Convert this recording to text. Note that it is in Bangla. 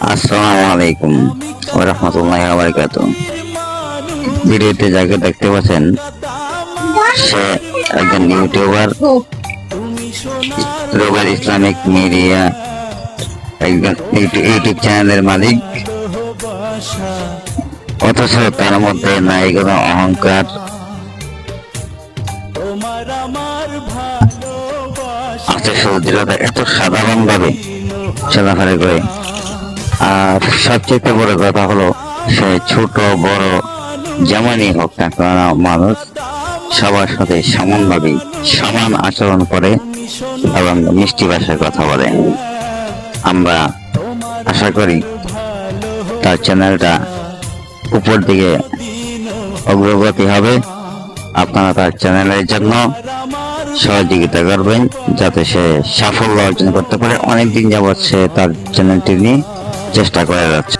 আসসালামু আলাইকুম ওয়া রাহমাতুল্লাহি ওয়া বারাকাতুহু। ভিডিওতে যাকে দেখতে পাচ্ছেন, সে একজন ইউটিউবার রোগার ইসলামিক মিডিয়া, একজন ইউটিউ- ইউটিউব চ্যানেলের মালিক। অথচ তার মধ্যে নাই কোনো অহংকার। আছে শুধু দৃঢ়তা, এত সাধারণ ভাবে চলাফেরা করে আর সবচেয়ে বড় কথা হলো, সে ছোট, বড়, যেমনই হোক না কেন, মানুষ সবার সাথে সমানভাবে সমান আচরণ করে এবং মিষ্টি ভাষায় কথা বলে। আমরা আশা করি তার চ্যানেলটা উপর দিকে অগ্রগতি হবে। আপনারা তার চ্যানেলের জন্য সহযোগিতা করবেন, যাতে সে সাফল্য অর্জন করতে পারে। অনেকদিন যাবৎ সে তার চ্যানেলটি নিয়ে চেষ্টা করে যাচ্ছে।